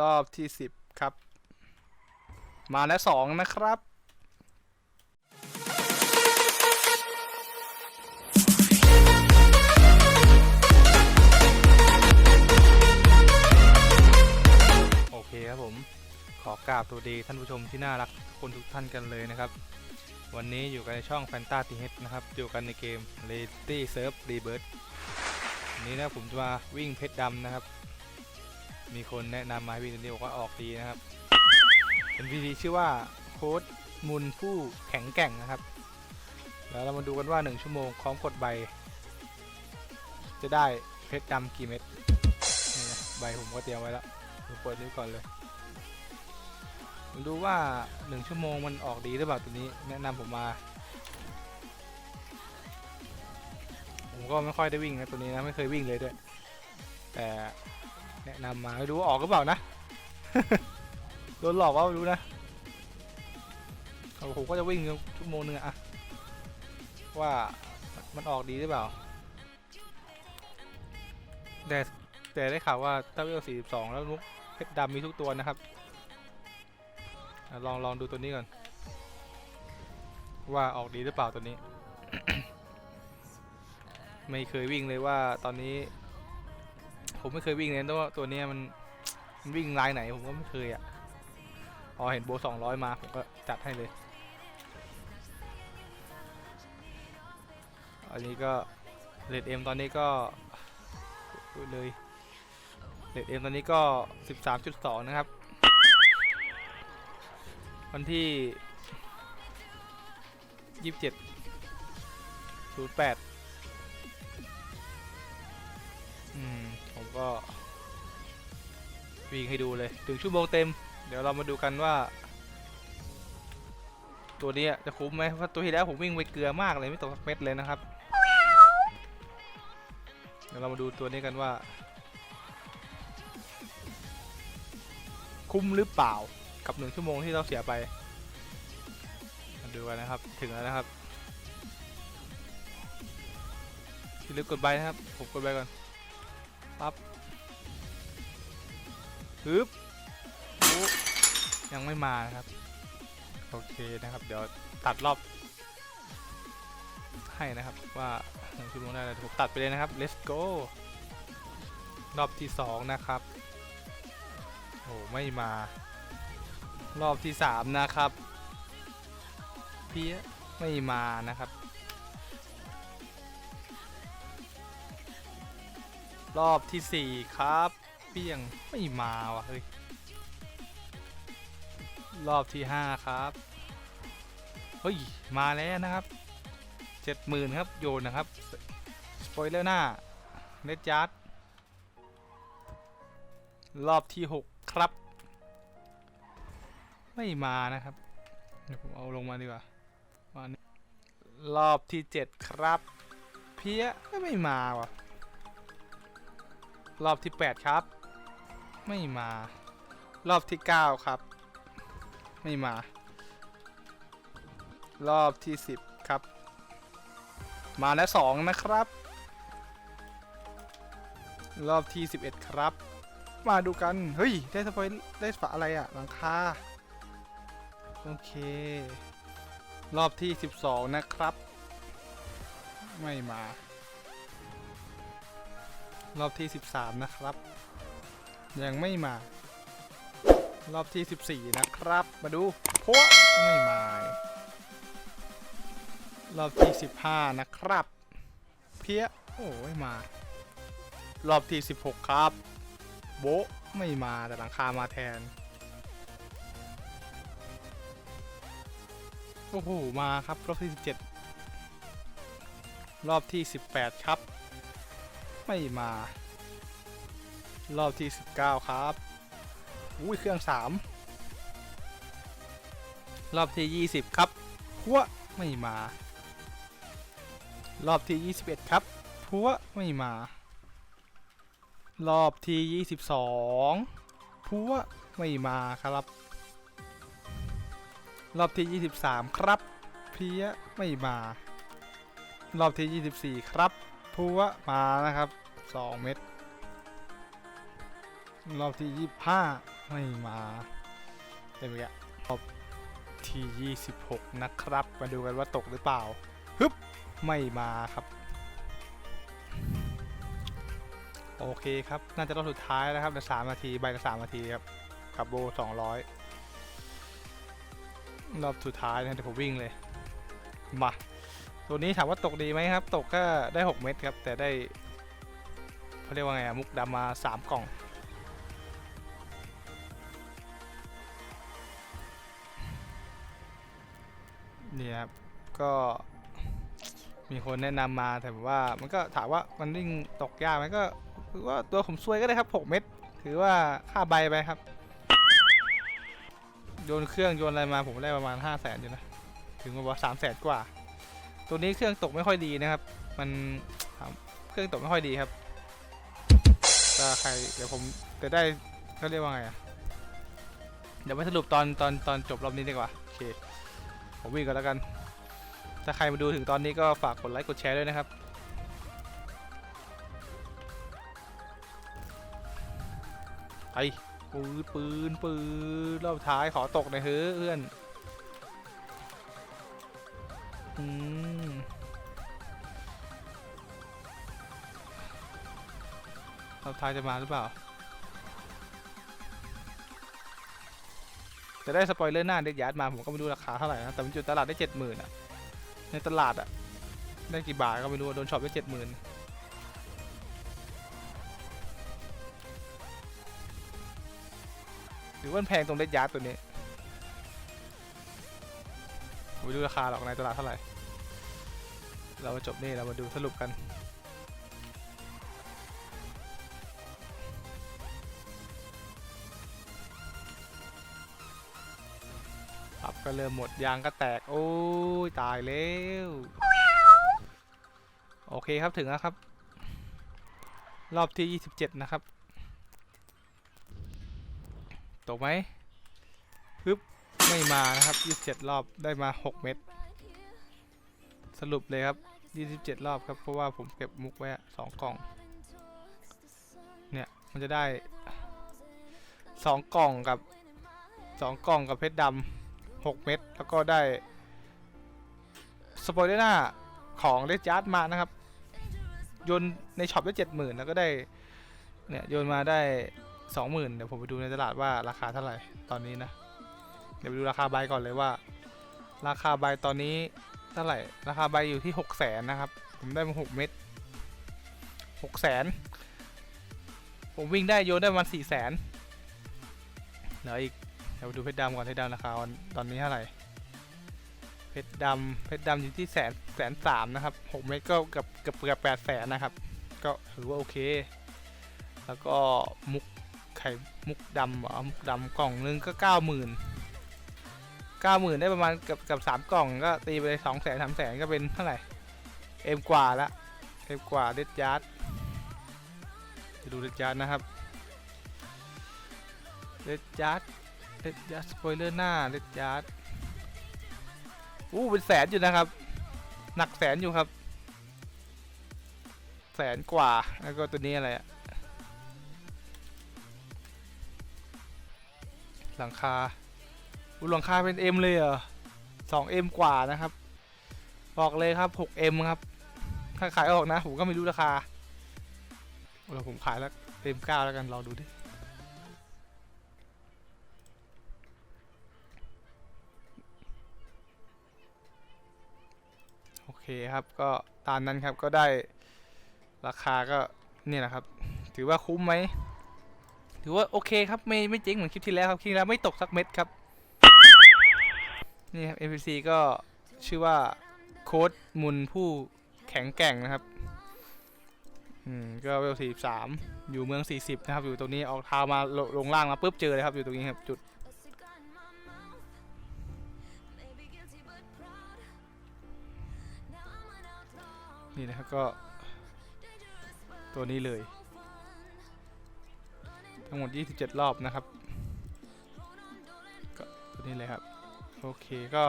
รอบที่สิบครับ มาแล้วสองนะครับ โอเคครับผม ขอกราบสวัสดีท่านผู้ชมที่น่ารักทุกคนทุกท่านกันเลยนะครับ วันนี้อยู่กันในช่อง f a n t a t h นะครับ อยู่กันในเกม r e t y Surf Rebirth วันนี้นะผมจะมาวิ่งเพชรดำนะครับ มีคนแนะนำมาให้วิ่งตัวนี้บอกว่าออกดีนะครับ เป็นวีดีชื่อว่าโค้ดมุนผู้แข็งแกร่งนะครับ แล้วเรามาดูกันว่า 1 ชั่วโมงพร้อมกดใบ จะได้เพชรดำกี่เม็ดนี่นะใบผมก็เตรียมไว้แล้วผมเปิดนี้ก่อนเลยมาดูว่า 1 ชั่วโมงมันออกดีหรือเปล่าตัวนี้แนะนำผมมา ผมก็ไม่ค่อยได้วิ่งนะตัวนี้นะไม่เคยวิ่งเลยด้วย แต่ แนะนำมาไม่รู้ว่าออกหรือเปล่านะ โดนหลอกว่าไม่รู้นะเอาผมก็จะวิ่งชั่วโมงนึงอะว่ามันออกดีหรือเปล่า แต่แต่ได้ข่าวว่าถ้าเวล42 แล้วนุกเพชรดำมีทุกตัวนะครับลองลองดูตัวนี้ก่อน ว่าออกดีหรือเปล่าตัวนี้ ไม่เคยวิ่งเลยว่าตอนนี้ ผมไม่เคยวิ่งเลยต่ว่าตัวนี้มันมันวิ่งลายไหนผมก็ไม่เคยอะพอเห็นโบสองร้อยมาผมก็จัดให้เลย อันนี้ก็เรดเอ็มตอนนี้ก็เลยเรดเอ็มตอนนี้ก็13.2นะครับ วันที่27 08อื ก็วิ่งให้ดูเลยถึงชั่วโมงเต็ม เดี๋ยวเรามาดูกันว่า ตัวนี้จะคุ้มไหมเพราะตัวที่แล้วผมวิ่งไปเกลือมากเลยไม่ตกสักเม็ดเลยนะครับ เดี๋ยวเรามาดูตัวนี้กันว่า คุ้มหรือเปล่ากับหนึ่งชั่วโมงที่เราเสียไปมาดูกันนะครับถึงแล้วนะครับอย่าลืมกดใบนะครับผมกดใบก่อน ปั๊บฮึบยังไม่มานะครับ โอเคนะครับ เดี๋ยวตัดรอบให้นะครับว่าหนึ่งชั่วโมงได้แล้วผมตัดไปเลยนะครับ let's go รอบที่สองนะครับโอ้ไม่มา รอบที่สามนะครับ เพี้ยไม่มานะครับ รอบที่สี่ครับ เปี้ยงไม่มาว่ะเฮ้ย รอบที่ห้าครับ เฮ้ย มาแล้วนะครับเจ็ดหมื่นครับ โยนนะครับ สปอยเลอร์หน้าเนตยัดรอบที่หกครับ ไม่มานะครับเดี๋ยวผมเอาลงมาดีกว่ามานี่รอบที่เจ็ดครับ เพี้ยไม่มาว่ะ รอบที่ 8 ครับ ไม่มา รอบที่ 9 ครับ ไม่มา รอบที่ 10 ครับ มาแล้ว 2 นะครับ รอบที่ 11 ครับ มาดูกัน เฮ้ย ได้สปอยได้ฝาอะไรอะหลังคาโอเค รอบที่ 12 นะครับ ไม่มา รอบที่ 13 นะครับ ยังไม่มา รอบที่ 14 นะครับ มาดูโพะไม่มา รอบที่ 15 นะครับ เพี้ยโอ้ยมา รอบที่ 16 ครับ โบไม่มาแต่หลังคามาแทน โอ้โห มาครับ รอบที่ 17 รอบที่ 18 ครับ ไม่มา รอบที่ 19 ครับ อุ้ยเครื่อง 3 รอบที่ 20 ครับพัวไม่มา รอบที่ 21 ครับพัวไม่มา รอบที่ 22พัวไม่มาครับ รอบที่ 23 ครับ เพี้ยไม่มา รอบที่ 24 ครับ พัวมานะครับ2เม็ดรอบที่25ไม่มาเต็มเลยรอบที่26นะครับ มาดูกันว่าตกหรือเปล่าฮึบไม่มาครับ โอเคครับ น่าจะรอบสุดท้ายแล้วครับเหลือสามนาที ใบละสามนาทีครับ กับโบสองร้อยรอบสุดท้ายนะเดี๋ยวผมวิ่งเลย มา ตัวนี้ถามว่าตกดีไหมครับ ตกก็ได้ 6 เม็ดครับ แต่ได้เขาเรียกว่าไงอะมุกดำมา 3 กล่อง นี่ครับ ก็มีคนแนะนำมาแต่ว่ามันก็ถามว่ามันวิ่งตกยากไหมก็ถือว่าตัวผมซวยก็ได้ครับ 6 เม็ดถือว่าค่าใบไปครับ โยนเครื่องโยนอะไรมาผมได้ประมาณ 5 0 0แสนอยู่นะ ถึงว่าสามแสนกว่า ตัวนี้เครื่องตกไม่ค่อยดีนะครับ มันเครื่องตกไม่ค่อยดีครับถ้าใครเดี๋ยวผมจะได้เขาเรียกว่าไงอะเดี๋ยวไปสรุปตอนตอนตอนจบรอบนี้ดีกว่าโอเคผมวิ่งก่อนแล้วกัน ถ้าใครมาดูถึงตอนนี้ก็ฝากกดไลค์กดแชร์ด้วยนะครับไปปืนปืนปืนรอบท้ายขอตกหน่อยเฮ้ยเพื่อน อืมรอบท้ายจะมาหรือเปล่า จะได้สปอยเลอร์หน้าเด็กยัดมาผมก็ไม่รู้ราคาเท่าไหร่นะ แต่มันจุดตลาดได้เจ็ดหมื่นอะในตลาดอะได้กี่บาทก็ไม่รู้ โดนช็อปได้เจ็ดหมื่นหรือว่าแพงตรงเด็กยัดตัวนี้ ไม่รู้ราคาหรอกในตลาดเท่าไหร่ เราาจบนี่เรามาดูสรุปกัน ปรับก็เริ่มหมดยางก็แตก โอ้ย ตายแล้ว โอเคครับถึงแล้วครับ รอบที่ 27 นะครับ ตกไหม ไม่มานะครับ27รอบได้มา6เม็ดสรุปเลยครับ27รอบครับ เพราะว่าผมเก็บมุกไว้อะสองกล่อง เนี่ย มันจะได้2กล่องกับ2กล่องกับเพชรดำ6เม็ดแล้วก็ได้สปอยเลอร์หน้าของเลจาร์ดมานะครับ โยนในช็อปได้70,000แล้วก็ได้ เนี่ย โยนมาได้20,000เดี๋ยวผมไปดูในตลาดว่าราคาเท่าไหร่ตอนนี้นะ ดี๋ยวไปดูราคาใบก่อนเลยว่า ราคาใบตอนนี้เท่าไหร่ ราคาใบอยู่ที่6 0 0 0 0นนะครับ ผมได้มา6เม็ด6 0 0 0 0ผมวิ่งได้โยนได้ประมาณ4 0 0 0 0 0เหลืออีกเดี๋ยวดูเพชรดำก่อนเพชรดำราคาวันตอนนี้เท่าไหร่เพชรดำเพชรดำอยู่ที่แสนแสนสามนะครับหกเมตรก็เกือบเกือบเกือบแปดแสนนะครับ ก็ถือว่าโอเค แล้วก็มุกไข่มุกดำเหรอมุกดำกล่องนึงก็เก้าหมื่น เก้าหมื่นได้ประมาณกับกับสามกล่องก็ตีไปสองแสนสามแสนก็เป็นเท่าไหร่เอ็มกว่าละเอ็มกว่าเด็ดยาร์ดจะดูเด็ดยาร์ดนะครับเด็ดยาร์ดเลดยัดสปอยเลอร์หน้าเลดยัดอู้เป็นแสนอยู่นะครับ หนักแสนอยู่ครับ แสนกว่าแล้วก็ตัวนี้อะไรอะหลังคา อู้หลังคาเป็น M เลยเหรอสอง M กว่านะครับ บอกเลยครับ 6M ครับ ถ้าขายออกนะ ผมก็ไม่รู้ราคาเดี๋ยวผมขายแล้ว M9 แล้วกันลองดูดิโอเคครับก็ตามนั้นครับก็ได้ราคาก็เนี่ยนะครับ ถือว่าคุ้มไหม ถือว่าโอเคครับ ไม่ไม่เจ๊งเหมือนคลิปที่แล้วครับ คลิปที่แล้วไม่ตกสักเม็ดครับ นี่ครับ NPC ก็ชื่อว่าโค้ดมุนผู้แข็งแกร่งนะครับ อืม ก็เวล43อยู่เมือง40นะครับ อยู่ตรงนี้ออกทางมาลลงล่างมาปุ๊บเจอเลยครับ อยู่ตรงนี้ครับ จุด นี่นะครับก็ ตัวนี้เลย ทั้งหมด 27 รอบนะครับ ก็ตัวนี้เลยครับ โอเคก็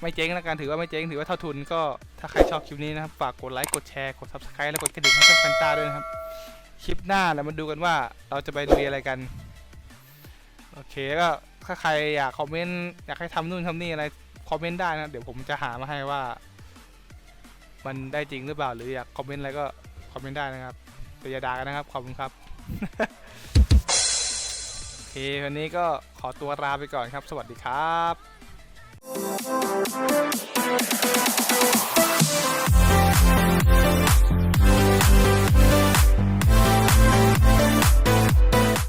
ไม่เจ๊งแล้วกันถือว่าไม่เจ๊งถือว่าเท่าทุนก็ถ้าใครชอบคลิปนี้นะครับ ฝากกดไลค์กดแชร์กด subscribe แล้วกดกระดิ่งให้ช่องแฟนตาด้วยนะครับ คลิปหน้าเรามาดูกันว่าเราจะไปเรียอะไรกัน โอเคก็ถ้าใครอยากคอมเมนต์อยากให้ทำนู่นทำนี่อะไรคอมเมนต์ได้นะเดี๋ยวผมจะหามาให้ว่า มันได้จริงหรือเปล่าหรืออยากคอมเมนต์อะไรก็คอมเมนต์ได้นะครับแต่อย่าด่ากันนะครับขอบคุณครับ วันนี้ก็ขอตัวลาไปก่อนครับ สวัสดีครับ